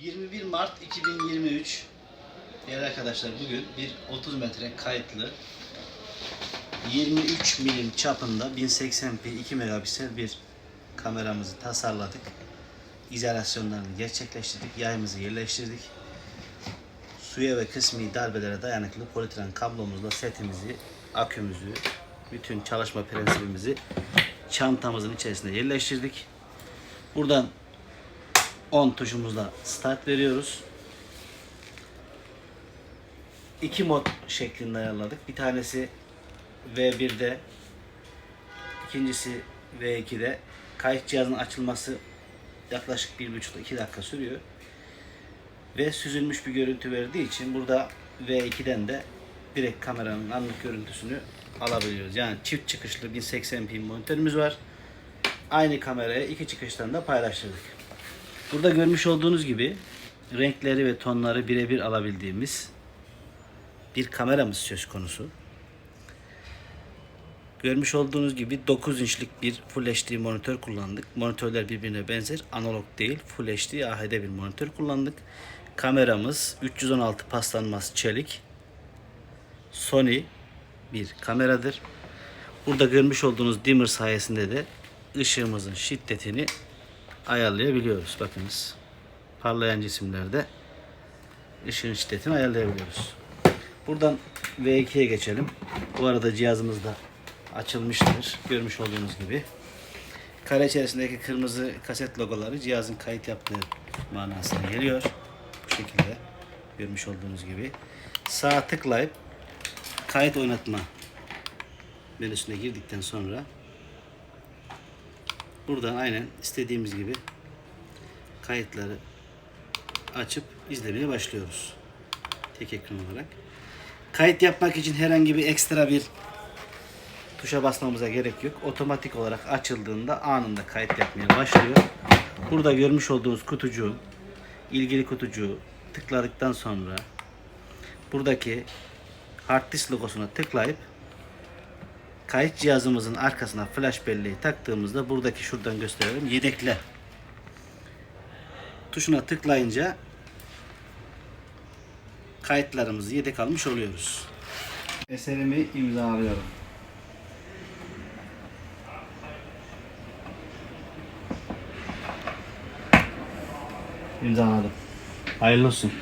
21 Mart 2023 Değerli arkadaşlar bugün bir 30 metre kayıtlı 23 milim çapında 1080p 2 megapiksel bir kameramızı tasarladık. İzolasyonlarını gerçekleştirdik. Yayımızı yerleştirdik. Suya ve kısmi darbelere dayanıklı politren kablomuzla setimizi, akümüzü, bütün çalışma prensibimizi çantamızın içerisine yerleştirdik. Buradan 10 tuşumuzla start veriyoruz. İki mod şeklinde ayarladık. Bir tanesi V1'de, ikincisi V2'de. Kayıt cihazının açılması yaklaşık 1,5-2 dakika sürüyor. Ve süzülmüş bir görüntü verdiği için burada V2'den de direkt kameranın anlık görüntüsünü alabiliyoruz. Yani çift çıkışlı 1080p monitörümüz var. Aynı kameraya iki çıkıştan da paylaştırdık. Burada görmüş olduğunuz gibi renkleri ve tonları birebir alabildiğimiz bir kameramız söz konusu. Görmüş olduğunuz gibi 9 inçlik bir Full HD monitör kullandık. Monitörler birbirine benzer. Analog değil, Full HD AHD bir monitör kullandık. Kameramız 316 paslanmaz çelik. Sony bir kameradır. Burada görmüş olduğunuz dimmer sayesinde de ışığımızın şiddetini ayarlayabiliyoruz. Bakınız. Parlayan cisimlerde ışığın şiddetini ayarlayabiliyoruz. Buradan V2'ye geçelim. Bu arada cihazımız da açılmıştır. Görmüş olduğunuz gibi. Kare içerisindeki kırmızı kaset logoları cihazın kayıt yaptığı manasına geliyor. Bu şekilde görmüş olduğunuz gibi. Sağa tıklayıp kayıt oynatma menüsüne girdikten sonra buradan aynen istediğimiz gibi kayıtları açıp izlemeye başlıyoruz. Tek ekran olarak. Kayıt yapmak için herhangi bir ekstra bir tuşa basmamıza gerek yok. Otomatik olarak açıldığında anında kayıt yapmaya başlıyor. Burada görmüş olduğunuz kutucuğu, ilgili kutucuğu tıkladıktan sonra buradaki hard disk logosuna tıklayıp kayıt cihazımızın arkasına flash belleği taktığımızda buradaki şuradan gösterelim yedekle tuşuna tıklayınca kayıtlarımızı yedek almış oluyoruz. Eserimi imzalıyorum. İmzaladım. Hayırlı olsun.